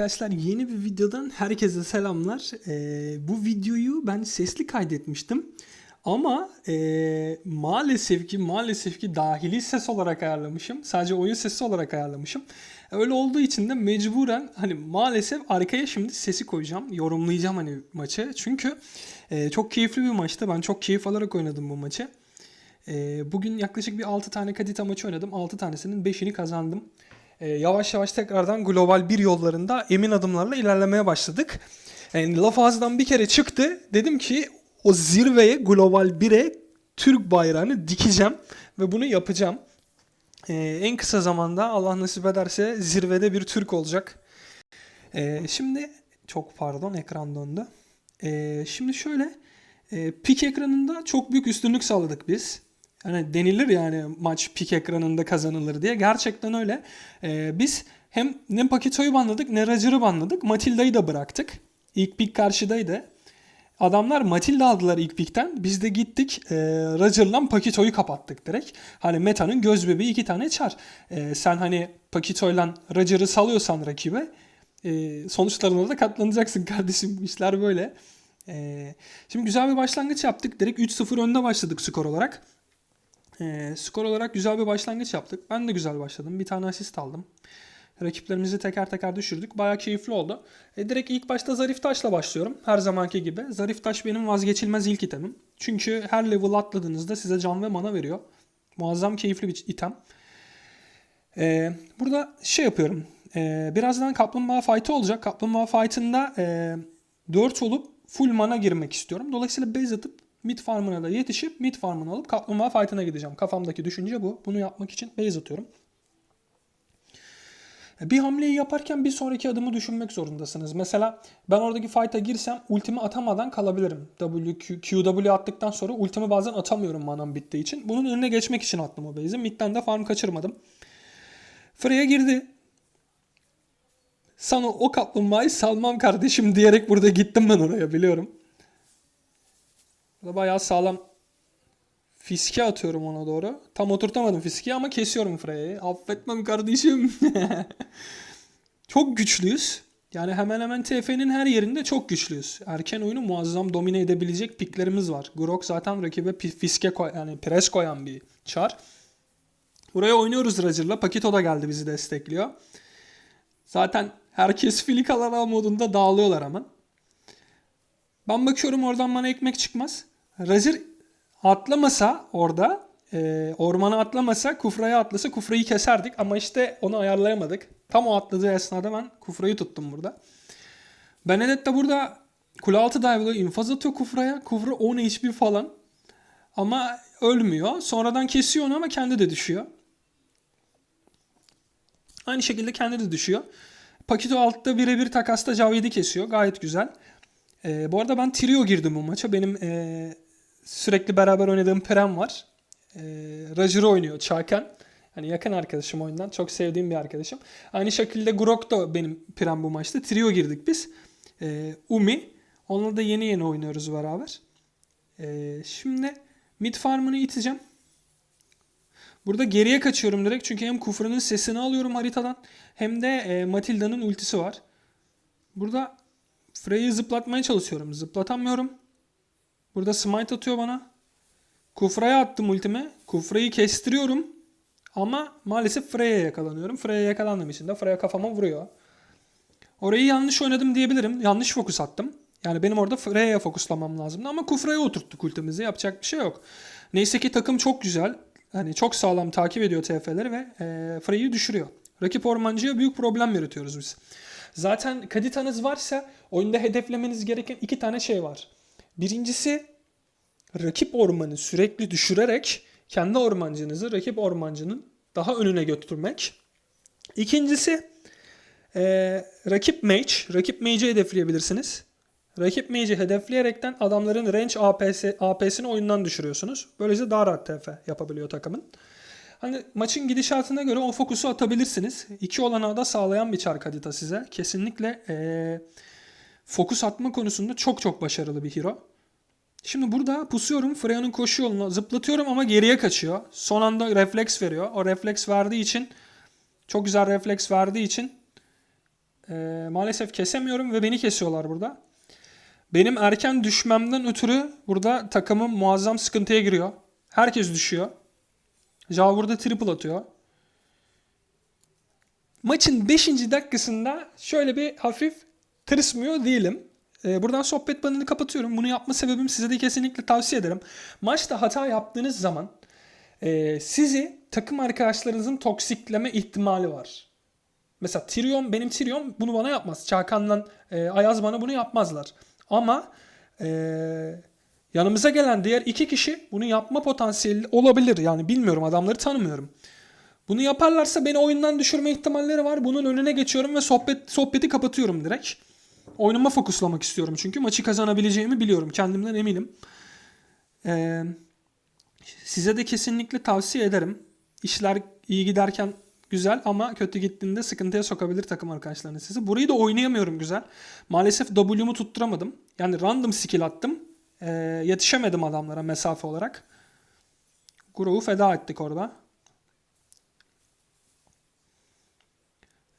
Arkadaşlar yeni bir videodan herkese selamlar. Ee, bu videoyu ben sesli kaydetmiştim. Ama ee, maalesef ki maalesef ki dahili ses olarak ayarlamışım. Sadece oyun sesi olarak ayarlamışım. Öyle olduğu için de mecburen hani maalesef arkaya şimdi sesi koyacağım. Yorumlayacağım hani maçı. Çünkü ee, çok keyifli bir maçtı. Ben çok keyif alarak oynadım bu maçı. Ee, bugün yaklaşık bir 6 tane Kadita maçı oynadım. 6 tanesinin 5'ini kazandım. Ee, yavaş yavaş tekrardan global bir yollarında emin adımlarla ilerlemeye başladık. Yani laf ağzından bir kere çıktı. Dedim ki o zirveye global 1'e Türk bayrağını dikeceğim ve bunu yapacağım. Ee, en kısa zamanda Allah nasip ederse zirvede bir Türk olacak. Ee, şimdi çok pardon ekran döndü. Ee, şimdi şöyle e, pik ekranında çok büyük üstünlük sağladık biz. Hani denilir yani maç pik ekranında kazanılır diye. Gerçekten öyle. Ee, biz hem ne Pakito'yu banladık ne Roger'ı banladık. Matilda'yı da bıraktık. İlk pik karşıdaydı. Adamlar Matilda aldılar ilk pikten. Biz de gittik e, Roger'la Pakito'yu kapattık direkt. Hani Meta'nın göz bebeği iki tane çar. E, sen hani Pakito'yla Roger'ı salıyorsan rakibe e, sonuçlarına da katlanacaksın kardeşim. İşler böyle. E, şimdi güzel bir başlangıç yaptık. Direkt 3-0 önde başladık skor olarak. E, skor olarak güzel bir başlangıç yaptık. Ben de güzel başladım. Bir tane asist aldım. Rakiplerimizi teker teker düşürdük. Bayağı keyifli oldu. E, direkt ilk başta Zarif Taş'la başlıyorum. Her zamanki gibi. Zarif Taş benim vazgeçilmez ilk itemim. Çünkü her level atladığınızda size can ve mana veriyor. Muazzam keyifli bir item. E, burada şey yapıyorum. E, birazdan kaplumbağa fight'ı olacak. Kaplumbağa fight'ında e, 4 olup full mana girmek istiyorum. Dolayısıyla base atıp mid farmına da yetişip mid farmını alıp kaplumbağa fight'ına gideceğim. Kafamdaki düşünce bu. Bunu yapmak için base atıyorum. Bir hamleyi yaparken bir sonraki adımı düşünmek zorundasınız. Mesela ben oradaki fight'a girsem ultimi atamadan kalabilirim. W, QW attıktan sonra ultimi bazen atamıyorum manam bittiği için. Bunun önüne geçmek için attım o base'i. Mid'den de farm kaçırmadım. Freya girdi. Sana o kaplumbağayı salmam kardeşim diyerek burada gittim ben oraya biliyorum. Burada bayağı sağlam fiske atıyorum ona doğru. Tam oturtamadım fiski ama kesiyorum Freya'yı. Affetmem kardeşim. çok güçlüyüz. Yani hemen hemen TF'nin her yerinde çok güçlüyüz. Erken oyunu muazzam domine edebilecek piklerimiz var. Grok zaten rakibe fiske koy yani pres koyan bir çar. Buraya oynuyoruz Roger'la. Pakito da geldi bizi destekliyor. Zaten herkes filik alana modunda dağılıyorlar hemen. Ben bakıyorum oradan bana ekmek çıkmaz. Roger atlamasa orada e, ormana atlamasa Kufra'ya atlasa Kufra'yı keserdik ama işte onu ayarlayamadık. Tam o atladığı esnada ben Kufra'yı tuttum burada. Benedetta burada kule altı dive'lı infaz atıyor Kufra'ya. Kufra 10 HP falan. Ama ölmüyor. Sonradan kesiyor onu ama kendi de düşüyor. Aynı şekilde kendi de düşüyor. Pakito altta birebir takasta Javier'i kesiyor. Gayet güzel. Ee, bu arada ben trio girdim bu maça. Benim ee, sürekli beraber oynadığım Prem var. Ee, Roger oynuyor Çaken. Hani yakın arkadaşım oyundan. Çok sevdiğim bir arkadaşım. Aynı şekilde Grok da benim Prem bu maçta. Trio girdik biz. Ee, Umi. Onunla da yeni yeni oynuyoruz beraber. Ee, şimdi mid farmını iteceğim. Burada geriye kaçıyorum direkt çünkü hem Kufra'nın sesini alıyorum haritadan hem de e, Matilda'nın ultisi var. Burada Frey'i zıplatmaya çalışıyorum. Zıplatamıyorum. Burada smite atıyor bana. Kufra'ya attım ultimi. Kufra'yı kestiriyorum. Ama maalesef Freya'ya yakalanıyorum. Freya'ya yakalandığım için de Freya kafama vuruyor. Orayı yanlış oynadım diyebilirim. Yanlış fokus attım. Yani benim orada Freya'ya fokuslamam lazımdı. Ama Kufra'ya oturttuk ultimizi. Yapacak bir şey yok. Neyse ki takım çok güzel. Hani çok sağlam takip ediyor TF'leri ve e, Frey'i düşürüyor. Rakip ormancıya büyük problem yaratıyoruz biz. Zaten Kadita'nız varsa oyunda hedeflemeniz gereken iki tane şey var. Birincisi rakip ormanı sürekli düşürerek kendi ormancınızı rakip ormancının daha önüne götürmek. İkincisi e, rakip mage. Rakip mage'i hedefleyebilirsiniz. Rakip mage'i hedefleyerekten adamların range APS, AP'sini oyundan düşürüyorsunuz. Böylece daha rahat TF yapabiliyor takımın. Hani maçın gidişatına göre o fokusu atabilirsiniz. İki olanağı da sağlayan bir çark Kadita size. Kesinlikle ee, fokus atma konusunda çok çok başarılı bir hero. Şimdi burada pusuyorum. Freya'nın koşu yoluna zıplatıyorum ama geriye kaçıyor. Son anda refleks veriyor. O refleks verdiği için çok güzel refleks verdiği için Ee, maalesef kesemiyorum ve beni kesiyorlar burada. Benim erken düşmemden ötürü burada takımım muazzam sıkıntıya giriyor. Herkes düşüyor. Jao burada triple atıyor. Maçın 5. dakikasında şöyle bir hafif tırsmıyor değilim. Ee, buradan sohbet banını kapatıyorum. Bunu yapma sebebim size de kesinlikle tavsiye ederim. Maçta hata yaptığınız zaman e, sizi takım arkadaşlarınızın toksikleme ihtimali var. Mesela Tyrion, benim Tyrion bunu bana yapmaz. Çakan'la e, Ayaz bana bunu yapmazlar. Ama e, yanımıza gelen diğer iki kişi bunu yapma potansiyeli olabilir. Yani bilmiyorum adamları tanımıyorum. Bunu yaparlarsa beni oyundan düşürme ihtimalleri var. Bunun önüne geçiyorum ve sohbet sohbeti kapatıyorum direkt. Oyunuma fokuslamak istiyorum çünkü maçı kazanabileceğimi biliyorum. Kendimden eminim. Ee, size de kesinlikle tavsiye ederim. İşler iyi giderken güzel ama kötü gittiğinde sıkıntıya sokabilir takım arkadaşlarınız sizi. Burayı da oynayamıyorum güzel. Maalesef W'mu tutturamadım. Yani random skill attım. Ee, yetişemedim adamlara mesafe olarak. Grove'u feda ettik orada.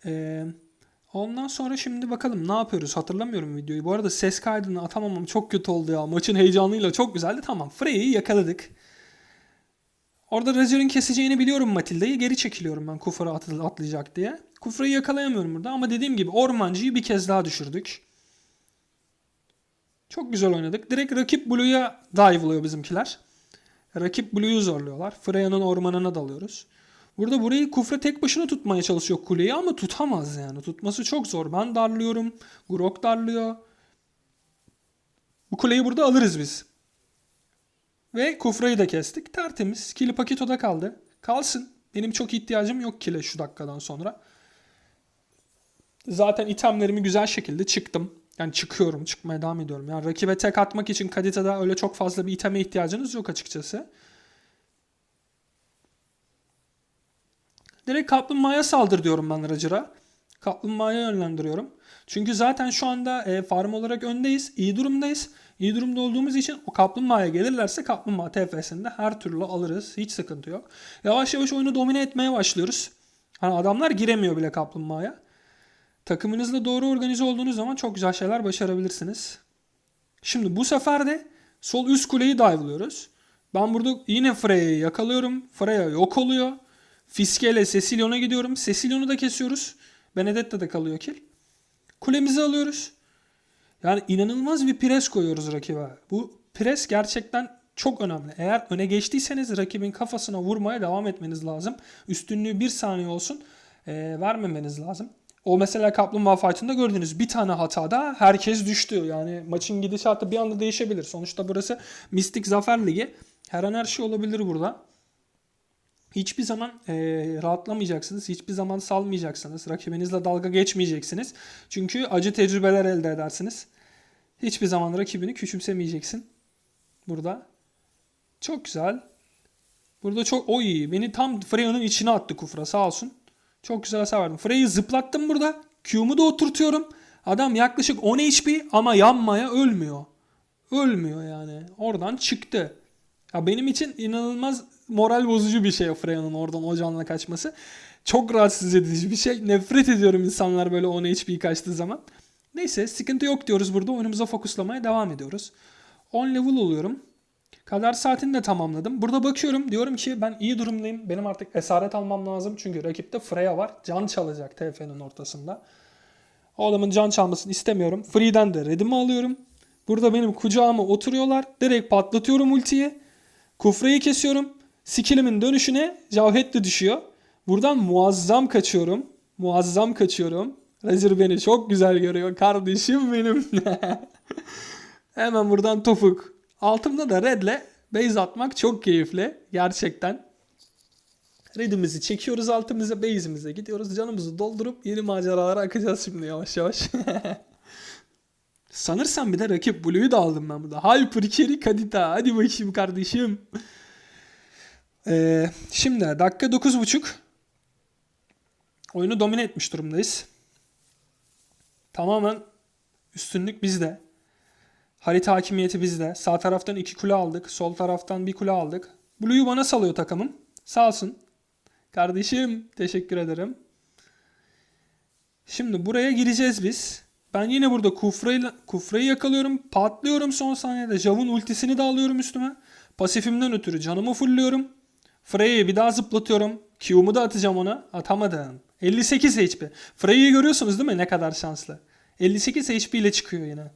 Ee, ondan sonra şimdi bakalım ne yapıyoruz hatırlamıyorum videoyu. Bu arada ses kaydını atamamam çok kötü oldu ya. Maçın heyecanıyla çok güzeldi. Tamam Frey'i yakaladık. Orada Razor'ın keseceğini biliyorum Matilda'yı. Geri çekiliyorum ben Kufra atlayacak diye. Kufra'yı yakalayamıyorum burada ama dediğim gibi Ormancı'yı bir kez daha düşürdük. Çok güzel oynadık. Direkt rakip Blue'ya dive'lıyor bizimkiler. Rakip Blue'yu zorluyorlar. Freya'nın ormanına dalıyoruz. Burada burayı Kufra tek başına tutmaya çalışıyor kuleyi ama tutamaz yani. Tutması çok zor. Ben darlıyorum. Grok darlıyor. Bu kuleyi burada alırız biz. Ve Kufra'yı da kestik. Tertemiz. Kili Paketo'da kaldı. Kalsın. Benim çok ihtiyacım yok kile şu dakikadan sonra. Zaten itemlerimi güzel şekilde çıktım. Yani çıkıyorum. Çıkmaya devam ediyorum. Yani rakibe tek atmak için Kadita'da öyle çok fazla bir iteme ihtiyacınız yok açıkçası. Direkt kaplumbağaya saldır diyorum ben Roger'a. Kaplumbağaya yönlendiriyorum. Çünkü zaten şu anda e, farm olarak öndeyiz. iyi durumdayız. İyi durumda olduğumuz için o kaplumbağaya gelirlerse kaplumbağa TF'sinde her türlü alırız. Hiç sıkıntı yok. Yavaş yavaş oyunu domine etmeye başlıyoruz. Hani adamlar giremiyor bile kaplumbağaya. Takımınızla doğru organize olduğunuz zaman çok güzel şeyler başarabilirsiniz. Şimdi bu sefer de sol üst kuleyi dive'lıyoruz. Ben burada yine Freya'yı yakalıyorum. Freya yok oluyor. Fiske ile Cecilion'a gidiyorum. Cecilion'u da kesiyoruz. Benedetta da kalıyor kill. Kulemizi alıyoruz. Yani inanılmaz bir pres koyuyoruz rakibe. Bu pres gerçekten çok önemli. Eğer öne geçtiyseniz rakibin kafasına vurmaya devam etmeniz lazım. Üstünlüğü bir saniye olsun e, vermemeniz lazım. O mesela Kaplumbağa Fight'ında gördünüz bir tane hatada herkes düştü. Yani maçın gidişatı bir anda değişebilir. Sonuçta burası Mistik Zafer Ligi. Her an her şey olabilir burada. Hiçbir zaman e, rahatlamayacaksınız. Hiçbir zaman salmayacaksınız. Rakibinizle dalga geçmeyeceksiniz. Çünkü acı tecrübeler elde edersiniz. Hiçbir zaman rakibini küçümsemeyeceksin. Burada. Çok güzel. Burada çok o iyi. Beni tam Freya'nın içine attı Kufra sağ olsun. Çok güzel hasar verdim. Freya'yı zıplattım burada. Q'mu da oturtuyorum. Adam yaklaşık 10 HP ama yanmaya ölmüyor. Ölmüyor yani. Oradan çıktı. Ya benim için inanılmaz moral bozucu bir şey Freya'nın oradan o canla kaçması. Çok rahatsız edici bir şey. Nefret ediyorum insanlar böyle 10 HP kaçtığı zaman. Neyse sıkıntı yok diyoruz burada. Oyunumuza fokuslamaya devam ediyoruz. 10 level oluyorum. Kader saatini de tamamladım. Burada bakıyorum diyorum ki ben iyi durumdayım. Benim artık esaret almam lazım. Çünkü rakipte Freya var. Can çalacak TF'nin ortasında. O adamın can çalmasını istemiyorum. Free'den de redimi alıyorum. Burada benim kucağıma oturuyorlar. Direkt patlatıyorum ultiyi. Kufreyi kesiyorum. Skillimin dönüşüne Cavhet de düşüyor. Buradan muazzam kaçıyorum. Muazzam kaçıyorum. Razor beni çok güzel görüyor. Kardeşim benim. Hemen buradan topuk. Altımda da redle base atmak çok keyifli. Gerçekten. Redimizi çekiyoruz altımıza base'imize gidiyoruz. Canımızı doldurup yeni maceralara akacağız şimdi yavaş yavaş. Sanırsam bir de rakip Blue'yu da aldım ben burada. Hyper Carry Kadita. Hadi bakayım kardeşim. Ee, şimdi dakika 9.5. Oyunu domine etmiş durumdayız. Tamamen üstünlük bizde. Harita hakimiyeti bizde. Sağ taraftan iki kule aldık. Sol taraftan bir kule aldık. Blue'yu bana salıyor takımım. Sağ olsun. Kardeşim teşekkür ederim. Şimdi buraya gireceğiz biz. Ben yine burada Kufra'yı Kufra'yı yakalıyorum. Patlıyorum son saniyede. Jav'ın ultisini de alıyorum üstüme. Pasifimden ötürü canımı fullüyorum. Freya'yı bir daha zıplatıyorum. Q'mu da atacağım ona. Atamadım. 58 HP. Freya'yı görüyorsunuz değil mi? Ne kadar şanslı. 58 HP ile çıkıyor yine.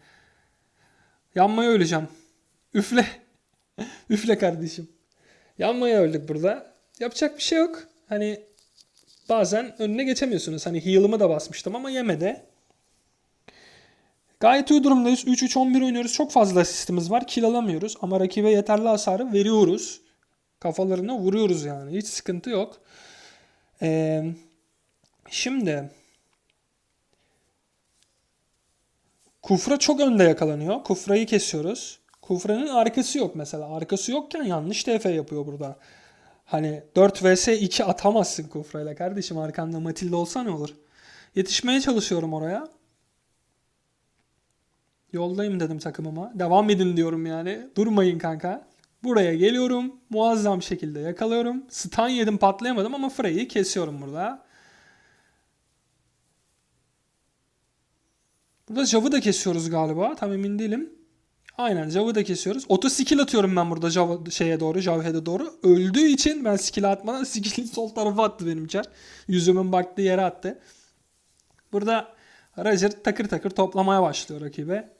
Yanmaya öleceğim. Üfle. Üfle kardeşim. Yanmaya öldük burada. Yapacak bir şey yok. Hani bazen önüne geçemiyorsunuz. Hani heal'ımı da basmıştım ama yemedi. Gayet iyi durumdayız. 3-3-11 oynuyoruz. Çok fazla asistimiz var. Kill alamıyoruz. Ama rakibe yeterli hasarı veriyoruz. Kafalarına vuruyoruz yani. Hiç sıkıntı yok. Ee, şimdi Kufra çok önde yakalanıyor. Kufra'yı kesiyoruz. Kufra'nın arkası yok mesela. Arkası yokken yanlış TF yapıyor burada. Hani 4 vs 2 atamazsın Kufra'yla kardeşim. Arkanda Matilda olsa ne olur? Yetişmeye çalışıyorum oraya. Yoldayım dedim takımıma. Devam edin diyorum yani. Durmayın kanka. Buraya geliyorum. Muazzam şekilde yakalıyorum. Stun yedim patlayamadım ama Frey'i kesiyorum burada. Burada Jav'ı da kesiyoruz galiba. Tam emin değilim. Aynen Jav'ı da kesiyoruz. Oto skill atıyorum ben burada Jav şeye doğru, Javhead'e doğru. Öldüğü için ben skill atmadan skill'i sol tarafa attı benim çar. Yüzümün baktığı yere attı. Burada Roger takır takır toplamaya başlıyor rakibe.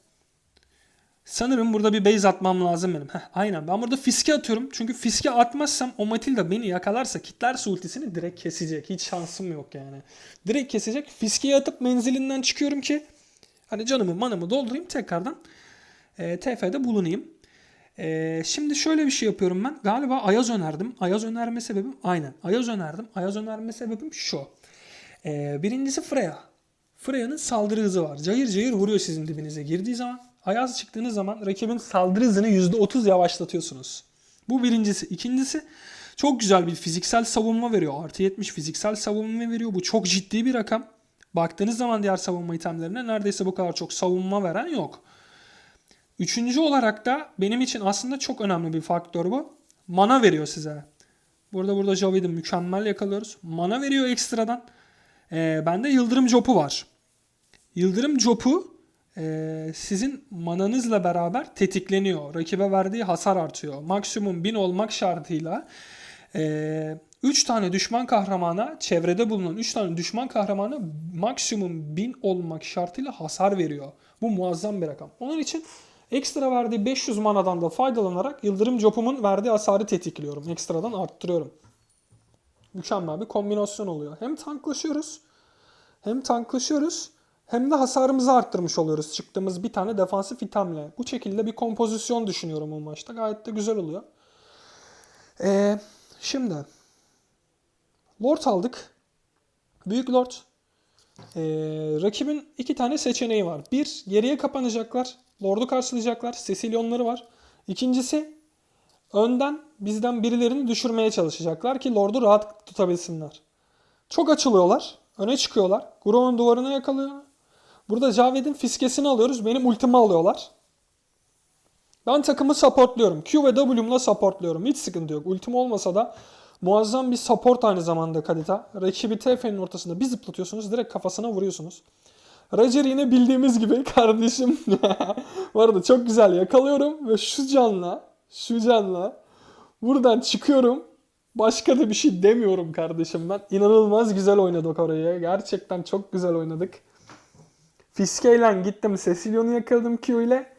Sanırım burada bir base atmam lazım benim. Heh, aynen ben burada fiske atıyorum. Çünkü fiske atmazsam o Matilda beni yakalarsa kitlerse ultisini direkt kesecek. Hiç şansım yok yani. Direkt kesecek. Fiskeyi atıp menzilinden çıkıyorum ki hani canımı manımı doldurayım tekrardan e, TF'de bulunayım. E, şimdi şöyle bir şey yapıyorum ben. Galiba Ayaz önerdim. Ayaz önerme sebebim aynen. Ayaz önerdim. Ayaz önerme sebebim şu. E, birincisi Freya. Freya'nın saldırı hızı var. Cayır cayır vuruyor sizin dibinize girdiği zaman. Ayaz çıktığınız zaman rakibin saldırı hızını %30 yavaşlatıyorsunuz. Bu birincisi. İkincisi çok güzel bir fiziksel savunma veriyor. Artı 70 fiziksel savunma veriyor. Bu çok ciddi bir rakam. Baktığınız zaman diğer savunma itemlerine neredeyse bu kadar çok savunma veren yok. Üçüncü olarak da benim için aslında çok önemli bir faktör bu. Mana veriyor size. Burada burada Javid'i mükemmel yakalıyoruz. Mana veriyor ekstradan. Ee, bende Yıldırım Jopu var. Yıldırım Jopu e, sizin mananızla beraber tetikleniyor. Rakibe verdiği hasar artıyor. Maksimum 1000 olmak şartıyla 3 e, tane düşman kahramana, çevrede bulunan 3 tane düşman kahramana maksimum 1000 olmak şartıyla hasar veriyor. Bu muazzam bir rakam. Onun için ekstra verdiği 500 manadan da faydalanarak Yıldırım Jopumun verdiği hasarı tetikliyorum. Ekstradan arttırıyorum. Mükemmel bir kombinasyon oluyor. Hem tanklaşıyoruz hem tanklaşıyoruz hem de hasarımızı arttırmış oluyoruz çıktığımız bir tane defansif itemle. Bu şekilde bir kompozisyon düşünüyorum bu maçta. Gayet de güzel oluyor. Ee, şimdi Lord aldık. Büyük Lord. Ee, rakibin iki tane seçeneği var. Bir, geriye kapanacaklar. Lord'u karşılayacaklar. Cecilyonları var. İkincisi, önden bizden birilerini düşürmeye çalışacaklar ki Lord'u rahat tutabilsinler. Çok açılıyorlar. Öne çıkıyorlar. Grove'un duvarına yakalıyor. Burada Javed'in fiskesini alıyoruz. Benim ultimi alıyorlar. Ben takımı supportluyorum. Q ve W'mla supportluyorum. Hiç sıkıntı yok. Ultim olmasa da muazzam bir support aynı zamanda Kadita. Rakibi TF'nin ortasında bir zıplatıyorsunuz. Direkt kafasına vuruyorsunuz. Roger yine bildiğimiz gibi kardeşim. Bu arada çok güzel yakalıyorum ve şu canla, şu canla buradan çıkıyorum. Başka da bir şey demiyorum kardeşim ben. İnanılmaz güzel oynadık orayı. Gerçekten çok güzel oynadık. Fiskeyle gittim Cecilion'u yakaladım Q ile.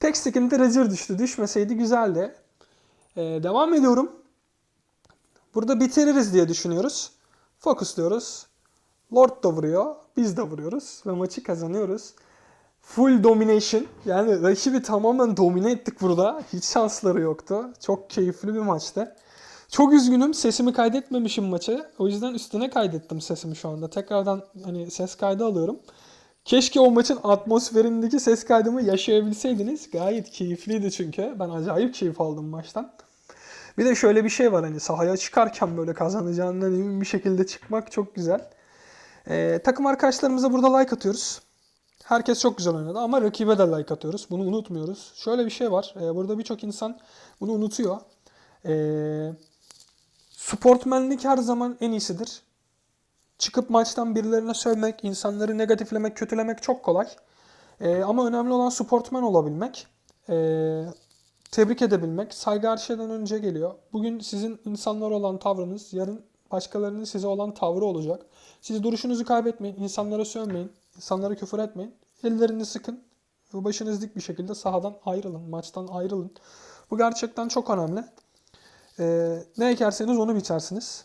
Tek sıkıntı Roger düştü. Düşmeseydi güzeldi. Ee, devam ediyorum. Burada bitiririz diye düşünüyoruz. Focus diyoruz. Lord da vuruyor. Biz de vuruyoruz. Ve maçı kazanıyoruz. Full domination. Yani rakibi tamamen domine ettik burada. Hiç şansları yoktu. Çok keyifli bir maçtı. Çok üzgünüm. Sesimi kaydetmemişim maçı. O yüzden üstüne kaydettim sesimi şu anda. Tekrardan hani ses kaydı alıyorum. Keşke o maçın atmosferindeki ses kaydımı yaşayabilseydiniz. Gayet keyifliydi çünkü. Ben acayip keyif aldım maçtan. Bir de şöyle bir şey var hani sahaya çıkarken böyle kazanacağından emin bir şekilde çıkmak çok güzel. Ee, takım arkadaşlarımıza burada like atıyoruz. Herkes çok güzel oynadı ama rakibe de like atıyoruz. Bunu unutmuyoruz. Şöyle bir şey var. Ee, burada birçok insan bunu unutuyor. Ee, sportmenlik her zaman en iyisidir. Çıkıp maçtan birilerine sövmek, insanları negatiflemek, kötülemek çok kolay. Ee, ama önemli olan sportman olabilmek. Ee, tebrik edebilmek. Saygı her şeyden önce geliyor. Bugün sizin insanlara olan tavrınız, yarın başkalarının size olan tavrı olacak. Siz duruşunuzu kaybetmeyin, insanlara sövmeyin, insanlara küfür etmeyin. Ellerini sıkın başınız dik bir şekilde sahadan ayrılın, maçtan ayrılın. Bu gerçekten çok önemli. Ee, ne ekerseniz onu biçersiniz.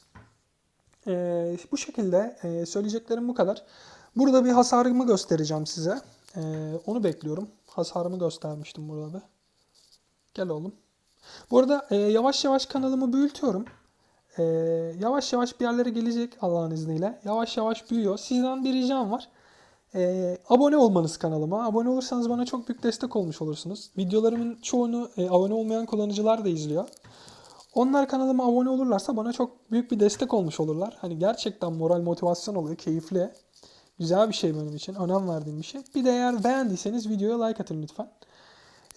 Ee, bu şekilde e, söyleyeceklerim bu kadar. Burada bir hasarımı göstereceğim size. Ee, onu bekliyorum. Hasarımı göstermiştim burada bir. Gel oğlum. Bu arada e, yavaş yavaş kanalımı büyütüyorum. E, yavaş yavaş bir yerlere gelecek Allah'ın izniyle. Yavaş yavaş büyüyor. Sizden bir ricam var. E, abone olmanız kanalıma. Abone olursanız bana çok büyük destek olmuş olursunuz. Videolarımın çoğunu e, abone olmayan kullanıcılar da izliyor. Onlar kanalıma abone olurlarsa bana çok büyük bir destek olmuş olurlar. Hani gerçekten moral motivasyon oluyor. Keyifli. Güzel bir şey benim için. Önem verdiğim bir şey. Bir de eğer beğendiyseniz videoya like atın lütfen.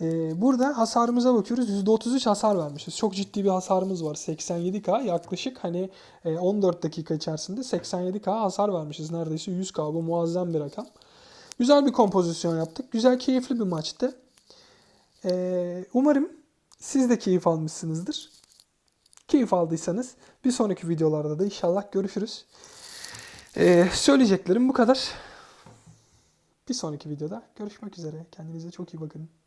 Ee, burada hasarımıza bakıyoruz. %33 hasar vermişiz. Çok ciddi bir hasarımız var. 87k yaklaşık hani e, 14 dakika içerisinde 87k hasar vermişiz. Neredeyse 100k bu muazzam bir rakam. Güzel bir kompozisyon yaptık. Güzel keyifli bir maçtı. Ee, umarım siz de keyif almışsınızdır. Keyif aldıysanız bir sonraki videolarda da inşallah görüşürüz. Ee, söyleyeceklerim bu kadar. Bir sonraki videoda görüşmek üzere. Kendinize çok iyi bakın.